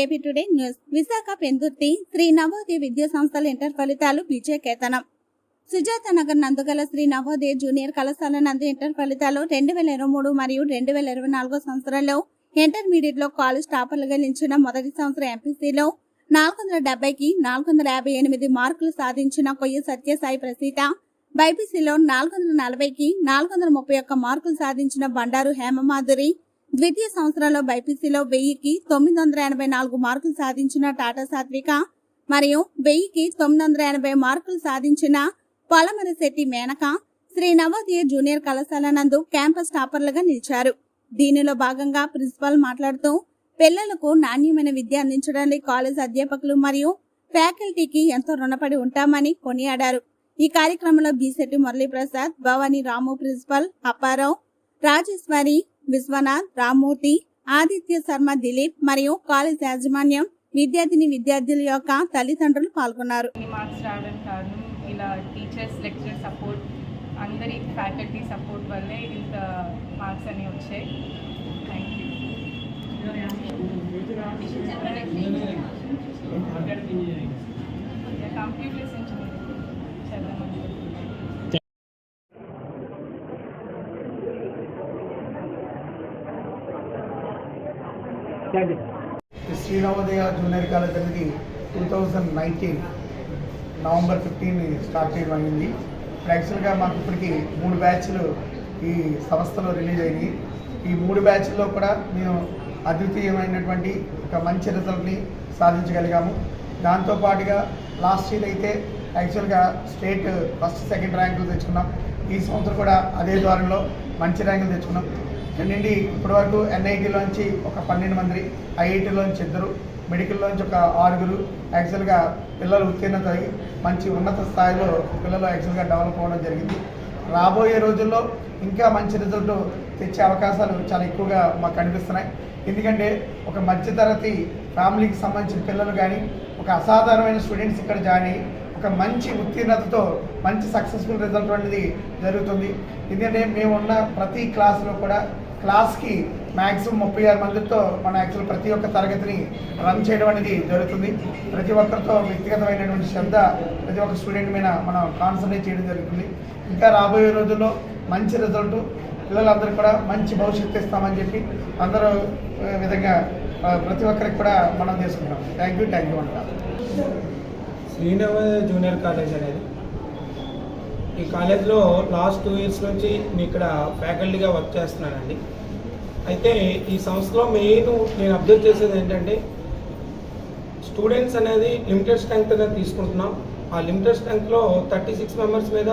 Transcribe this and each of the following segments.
AP today news. Visakha Pendurthi Sri Navodaya Vidya సంస్థల inter ఫలితాలు విజయకేతనం సుజాత నగర్ నందుగల శ్రీ నవోదయ జూనియర్ కళాశాల నందు ఇంటర్ ఫలితాలు రెండు వేల ఇరవై మూడు మరియు రెండు వేల ఇరవై నాలుగో సంవత్సరంలో ఇంటర్మీడియట్లో కాలేజ్ టాపర్లుగా నిలిచిన మొదటి సంవత్సరం ఎంపీసీలో నాలుగు వందల డెబ్బైకి నాలుగు వందల యాభై ఎనిమిది మార్కులు సాధించిన కొయ్య సత్యసాయి ప్రసీత బైపీసీలో నాలుగు వందల నలభైకి నాలుగు వందల ముప్పై ఒక్క మార్కులు సాధించిన బండారు హేమమాధురి ద్వితీయ సంవత్సరంలో బైపీసీలో వెయ్యికి తొమ్మిది వందల ఎనభై నాలుగు మార్కులు సాధించిన టాటా సాత్విక మరియు వెయ్యికి తొమ్మిది వందల ఎనభై మార్కులు సాధించిన పొలమరశెట్టి మేనక శ్రీ నవోదయ జూనియర్ కళాశాల నందు క్యాంపస్ టాపర్లుగా నిలిచారు. దీనిలో భాగంగా ప్రిన్సిపాల్ మాట్లాడుతూ పిల్లలకు నాణ్యమైన విద్య అందించడానికి కాలేజ్ అధ్యాపకులు మరియు ఫ్యాకల్టీకి ఎంతో రుణపడి ఉంటామని కొనియాడారు. ఈ కార్యక్రమంలో బీసెట్టి మురళీప్రసాద్ భవానీ రాము ప్రిన్సిపల్ అప్పారావు రాజేశ్వరి విశ్వనాథ్ రామ్మూర్తి ఆదిత్య శర్మ దిలీప్ మరియు కాలేజ్ యాజమాన్యం విద్యార్థిని విద్యార్థుల యొక్క తల్లిదండ్రులు పాల్గొన్నారు. ఈ మార్క్స్ రావడానికి కారణం ఇలా టీచర్స్ లెక్చర్ సపోర్ట్ అందరి ఫ్యాకల్టీ సపోర్ట్ వల్లే ఇంత మార్క్స్ అని వచ్చాయి. Thank you computers Srinavodaya junior college అనేది two thousand nineteen November fifteen start చేయడం అయింది. యాక్చువల్గా మాకు ఇప్పటికి మూడు బ్యాచ్లు ఈ సంస్థలో రిలీజ్ అయినాయి. ఈ మూడు బ్యాచ్ల్లో కూడా మేము అద్వితీయమైనటువంటి ఒక మంచి రిజల్ట్ని సాధించగలిగాము. దాంతోపాటుగా లాస్ట్ ఇయర్ అయితే యాక్చువల్గా స్టేట్ ఫస్ట్ సెకండ్ ర్యాంకులు తెచ్చుకున్నాం. ఈ సంవత్సరం కూడా అదే ద్వారంలో మంచి ర్యాంకులు తెచ్చుకున్నాం. నుండి ఇప్పటి వరకు ఎన్ఐటీలోంచి ఒక పన్నెండు మంది ఐఐటీలోంచి ఇద్దరు మెడికల్లోంచి ఒక ఆరుగురు యాక్చువల్గా పిల్లలు ఉత్తీర్ణత అయ్యి మంచి ఉన్నత స్థాయిలో పిల్లలు యాక్చువల్గా డెవలప్ అవ్వడం జరిగింది. రాబోయే రోజుల్లో ఇంకా మంచి రిజల్ట్ తెచ్చే అవకాశాలు చాలా ఎక్కువగా మాకు కనిపిస్తున్నాయి ఎందుకంటే ఒక మధ్యతరగతి ఫ్యామిలీకి సంబంధించిన పిల్లలు కానీ ఒక అసాధారణమైన స్టూడెంట్స్ ఇక్కడ జాయిన్ అయ్యి ఒక మంచి ఉత్తీర్ణతతో మంచి సక్సెస్ఫుల్ రిజల్ట్ అనేది జరుగుతుంది. ఎందుకంటే మేము ఉన్న ప్రతి క్లాస్లో కూడా క్లాస్కి మ్యాక్సిమం ముప్పై ఆరు మందితో మన యాక్చువల్ ప్రతి ఒక్క తరగతిని రన్ చేయడం అనేది జరుగుతుంది. ప్రతి ఒక్కరితో వ్యక్తిగతమైనటువంటి శ్రద్ధ ప్రతి ఒక్క స్టూడెంట్ మీద మనం కాన్సన్ట్రేట్ చేయడం జరుగుతుంది. ఇంకా రాబోయే రోజుల్లో మంచి రిజల్ట్ పిల్లలందరూ కూడా మంచి భవిష్యత్తు ఇస్తామని చెప్పి అందరూ విధంగా ప్రతి ఒక్కరికి కూడా మనం తీసుకుంటాం. థ్యాంక్ యూ థ్యాంక్ యూ అంటాం శ్రీనవ జూనియర్ కాలేజ్ అనేది ఈ కాలేజ్లో లాస్ట్ టూ ఇయర్స్ నుంచి మీ ఇక్కడ ఫ్యాకల్టీగా వర్క్ చేస్తున్నానండి. అయితే ఈ సంస్థలో మెయిన్ నేను అబ్జర్వ్ చేసేది ఏంటంటే స్టూడెంట్స్ అనేది లిమిటెడ్ స్ట్రెంగ్త్ అనేది తీసుకుంటున్నాం. ఆ లిమిటెడ్ స్ట్రెంగ్త్లో థర్టీ సిక్స్ మెంబర్స్ మీద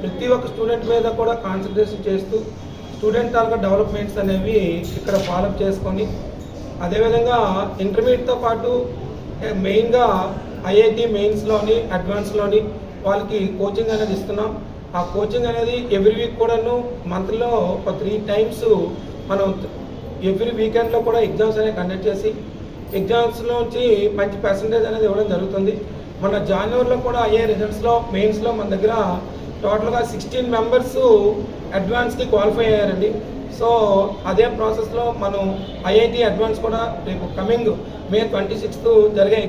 ప్రతి ఒక్క స్టూడెంట్ మీద కూడా కాన్సన్ట్రేషన్ చేస్తూ స్టూడెంట్ తాలూకా డెవలప్మెంట్స్ అనేవి ఇక్కడ ఫాలోఅప్ చేసుకొని అదేవిధంగా ఇంటర్మీడియట్తో పాటు మెయిన్గా ఐఐటి మెయిన్స్లోని అడ్వాన్స్లోని వాళ్ళకి కోచింగ్ అనేది ఇస్తున్నాం. ఆ కోచింగ్ అనేది ఎవ్రీ వీక్ కూడాను మంత్లో ఒక త్రీ టైమ్స్ మనం ఎవ్రీ వీకెండ్లో కూడా ఎగ్జామ్స్ అనేవి కండక్ట్ చేసి ఎగ్జామ్స్లోంచి మంచి పర్సంటేజ్ అనేది ఇవ్వడం జరుగుతుంది. మన జాన్యువరిలో కూడా అయ్యే రిజల్ట్స్లో మెయిన్స్లో మన దగ్గర టోటల్గా సిక్స్టీన్ మెంబర్స్ అడ్వాన్స్కి క్వాలిఫై అయ్యారండి. సో అదే ప్రాసెస్లో మనం ఐఐటి అడ్వాన్స్ కూడా రేపు కమింగ్ మే ట్వంటీ సిక్స్త్ జరిగే